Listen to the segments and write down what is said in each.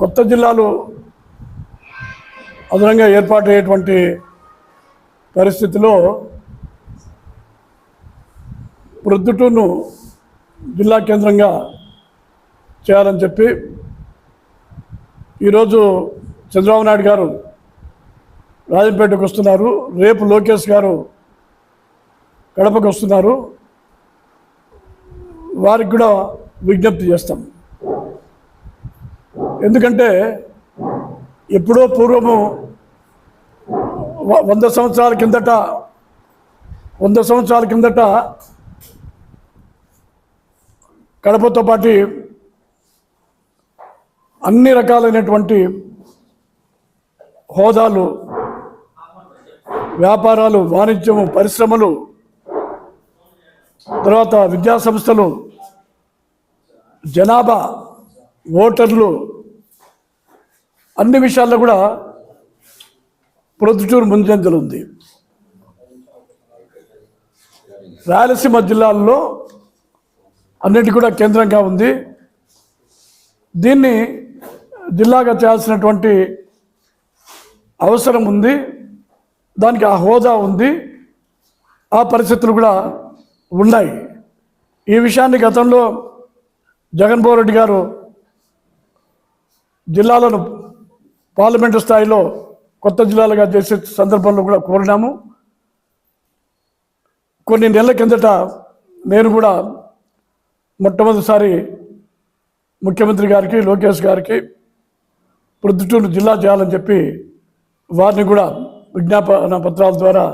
కొత్త జిల్లాలు అదనంగా ఏర్పాటయ్యేటువంటి పరిస్థితిలో ప్రొద్దుటూరును జిల్లా కేంద్రంగా చేయాలని చెప్పి ఈరోజు చంద్రబాబు నాయుడు గారు రాజంపేటకు వస్తున్నారు. రేపు లోకేష్ గారు కడపకు వస్తున్నారు. వారికి కూడా విజ్ఞప్తి చేస్తాం. ఎందుకంటే ఎప్పుడో పూర్వము వంద సంవత్సరాల కిందట వంద సంవత్సరాల కిందట కడపతో పాటు అన్ని రకాలైనటువంటి హోదాలు వ్యాపారాలు వాణిజ్యము పరిశ్రమలు తర్వాత విద్యా సంస్థలు జనాభా ఓటర్లు అన్ని విషయాల్లో కూడా ప్రొద్దుటూరు ముందంజలు ఉంది. రాయలసీమ జిల్లాల్లో అన్నిటి కూడా కేంద్రంగా ఉంది. దీన్ని జిల్లాగా చేయాల్సినటువంటి అవసరం ఉంది. దానికి ఆ హోదా ఉంది. ఆ పరిస్థితులు కూడా ఉన్నాయి. ఈ విషయాన్ని గతంలో జగన్మోహన్ రెడ్డి గారు జిల్లాలను పార్లమెంటు స్థాయిలో కొత్త జిల్లాలుగా చేసే సందర్భంలో కూడా కోరినాము. కొన్ని నెలల కిందట నేను కూడా మొట్టమొదటిసారి ముఖ్యమంత్రి గారికి లోకేష్ గారికి ప్రొద్దుటూరు జిల్లా చేయాలని చెప్పి వారిని కూడా విజ్ఞాపన పత్రాల ద్వారా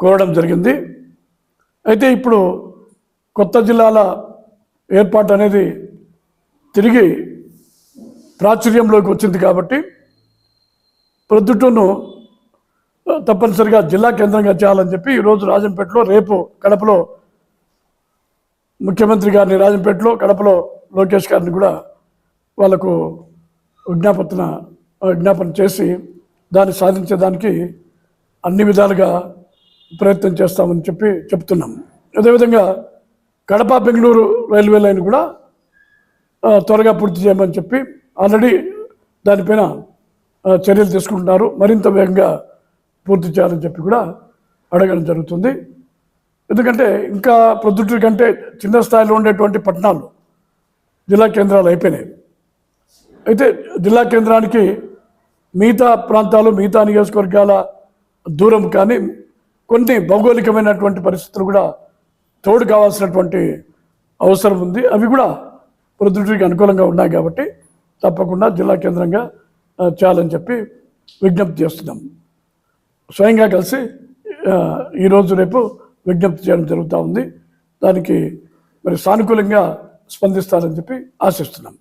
కోరడం జరిగింది. అయితే ఇప్పుడు కొత్త జిల్లాల ఏర్పాటు అనేది తిరిగి ప్రాచుర్యంలోకి వచ్చింది కాబట్టి ప్రొద్దుటూను తప్పనిసరిగా జిల్లా కేంద్రంగా చేయాలని చెప్పి ఈరోజు రాజంపేటలో రేపు కడపలో ముఖ్యమంత్రి గారిని రాజంపేటలో కడపలో లోకేష్ గారిని కూడా వాళ్ళకు విజ్ఞాపన విజ్ఞాపన చేసి దాన్ని సాధించేదానికి అన్ని విధాలుగా ప్రయత్నం చేస్తామని చెప్పి చెప్తున్నాం. అదేవిధంగా కడప బెంగళూరు రైల్వే లైన్ కూడా త్వరగా పూర్తి చేయమని చెప్పి ఆల్రెడీ దానిపైన చర్యలు తీసుకుంటున్నారు. మరింత వేగంగా పూర్తి చేయాలని చెప్పి కూడా అడగడం జరుగుతుంది. ఎందుకంటే ఇంకా ప్రొద్దుటూరు కంటే చిన్న స్థాయిలో ఉండేటువంటి పట్టణాలు జిల్లా కేంద్రాలు అయిపోయినాయి. అయితే జిల్లా కేంద్రానికి మిగతా ప్రాంతాలు మిగతా నియోజకవర్గాల దూరం కానీ కొన్ని భౌగోళికమైనటువంటి పరిస్థితులు కూడా తోడు కావాల్సినటువంటి అవసరం ఉంది. అవి కూడా ప్రొద్దుటూరికి అనుకూలంగా ఉన్నాయి కాబట్టి తప్పకుండా జిల్లా కేంద్రంగా చేయాలని చెప్పి విజ్ఞప్తి చేస్తున్నాం. స్వయంగా కలిసి ఈరోజు రేపు విజ్ఞప్తి చేయడం జరుగుతూ ఉంది. దానికి మరి సానుకూలంగా స్పందిస్తారని చెప్పి ఆశిస్తున్నాం.